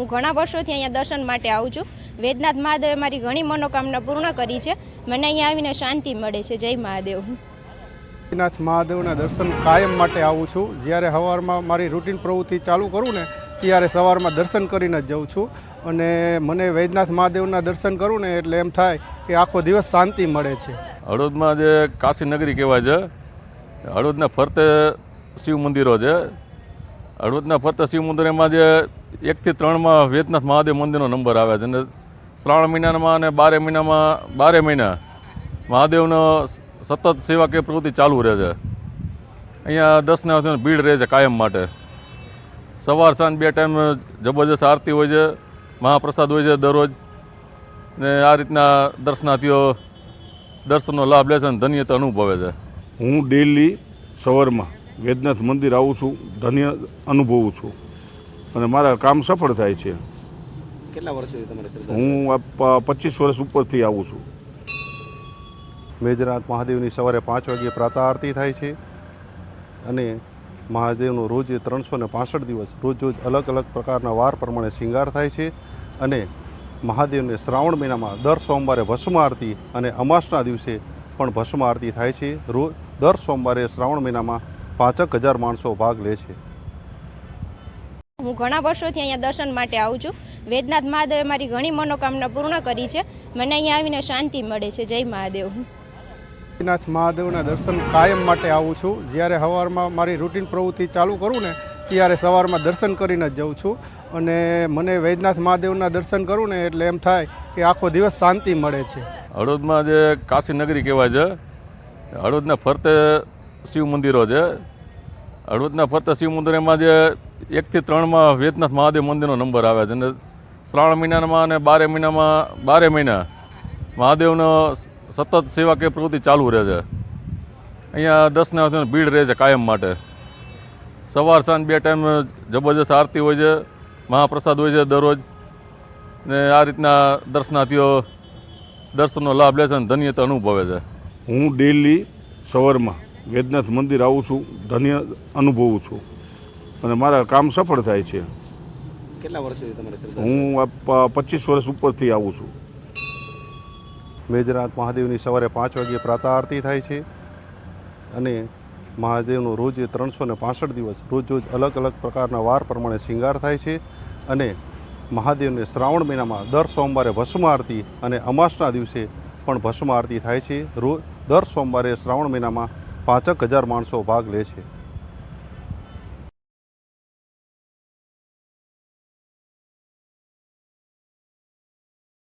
હું ઘણા વર્ષોથી અહીંયા દર્શન માટે આવું છું. વેદનાથ મહાદેવે મારી ઘણી મનોકામના પૂર્ણ કરી છે. મને અહીંયા આવીને શાંતિ મળે છે. જય મહાદેવ. વેદનાથ મહાદેવના દર્શન કાયમ માટે આવું છું. જ્યારે સવારમાં મારી રૂટીન પ્રવૃત્તિ ચાલુ કરું ને ત્યારે સવારમાં દર્શન કરીને જ જાઉં છું. અને મને વૈદ્યનાથ મહાદેવના દર્શન કરું ને એટલે એમ થાય કે આખો દિવસ શાંતિ મળે છે. હળવદમાં જે કાશી નગરી કહેવાય છે હળવદના ફરતે શિવ મંદિરો છે. હળવદના ફરતે શિવ મંદિરમાં જે એકથી ત્રણમાં વેદનાથ મહાદેવ મંદિરનો નંબર આવે છે. અને શ્રાવણ મહિનામાં અને બારે મહિનામાં, બારે મહિના મહાદેવનો સતત સેવાકીય પ્રવૃત્તિ ચાલુ રહે છે. અહીંયા દર્શનાર્થીઓની ભીડ રહે છે કાયમ માટે. સવાર, સાંજ બે ટાઈમ જબરજસ્ત આરતી હોય છે, મહાપ્રસાદ હોય છે દરરોજ. ને આ રીતના દર્શનાર્થીઓ દર્શનનો લાભ લે છે અને ધન્યતા અનુભવે છે. હું ડેલી સવારમાં વેદનાથ મંદિર આવું છું, ધન્ય અનુભવું છું. અને મારા કામ સફળ થાય છે. કેટલા વર્ષોથી તમારે હું આ પચીસ વર્ષ ઉપરથી આવું છું. મેજનાથ મહાદેવની સવારે પાંચ વાગ્યે પ્રાતઃ આરતી થાય છે અને મહાદેવનો રોજ ત્રણસો ને પાસઠ દિવસ રોજ રોજ અલગ અલગ પ્રકારના વાર પ્રમાણે શિંગાર થાય છે અને મહાદેવને શ્રાવણ મહિનામાં દર સોમવારે ભસ્મ આરતી અને અમાસના દિવસે પણ ભસ્મ આરતી થાય છે. રોજ દર સોમવારે શ્રાવણ મહિનામાં પાંચક હજાર માણસો ભાગ લે છે. હું ઘણા વર્ષોથી અહીંયા દર્શન માટે આવું છું. વેદનાથ મહાદેવે મારી ઘણી મનોકામના પૂર્ણ કરી છે. મને અહીંયા આવીને શાંતિ મળે છે. જય મહાદેવ. વેદનાથ મહાદેવના દર્શન કાયમ માટે આવું છું. જ્યારે સવારમાં મારી રૂટીન પ્રવૃત્તિ ચાલુ કરું ને ત્યારે સવારમાં દર્શન કરીને જ જાઉં છું. અને મને વૈદ્યનાથ મહાદેવના દર્શન કરું ને એટલે એમ થાય કે આખો દિવસ શાંતિ મળે છે. હળવદમાં જે કાશી નગરી કહેવાય છે હળવદના ફરતે શિવ મંદિરો છે. હળવદના ફરતે શિવ મંદિરમાં જે એકથી ત્રણમાં વેદનાથ મહાદેવ મંદિરનો નંબર આવે છે. અને શ્રાવણ મહિનામાં અને બારે મહિનામાં, બારે મહિના મહાદેવનો સતત સેવાકીય પ્રવૃત્તિ ચાલુ રહે છે. અહીંયા દર્શનાર્થીઓની ભીડ રહે છે કાયમ માટે. સવાર સાંજ બે ટાઈમ જબરજસ્ત આરતી હોય છે, મહાપ્રસાદ હોય છે દરરોજ. ને આ રીતના દર્શનાર્થીઓ દર્શનનો લાભ લે છે અને ધન્યતા અનુભવે છે. હું ડેલી સવારમાં વેદનાથ મંદિર આવું છું, ધન્ય અનુભવું છું. અને મારા કામ સફળ થાય છે. કેટલા વર્ષથી તમારે હું આ પચીસ વર્ષ ઉપરથી આવું છું. મેજનાથ મહાદેવની સવારે પાંચ વાગ્યે પ્રાતઃ આરતી થાય છે અને મહાદેવનો રોજ ત્રણસો ને પાસઠ દિવસ રોજ રોજ અલગ અલગ પ્રકારના વાર પ્રમાણે શિંગાર થાય છે અને મહાદેવને શ્રાવણ મહિનામાં દર સોમવારે ભસ્મ આરતી અને અમાસના દિવસે પણ ભસ્મ આરતી થાય છે. રોજ દર સોમવારે શ્રાવણ મહિનામાં પાંચક હજાર માણસો ભાગ લે છે.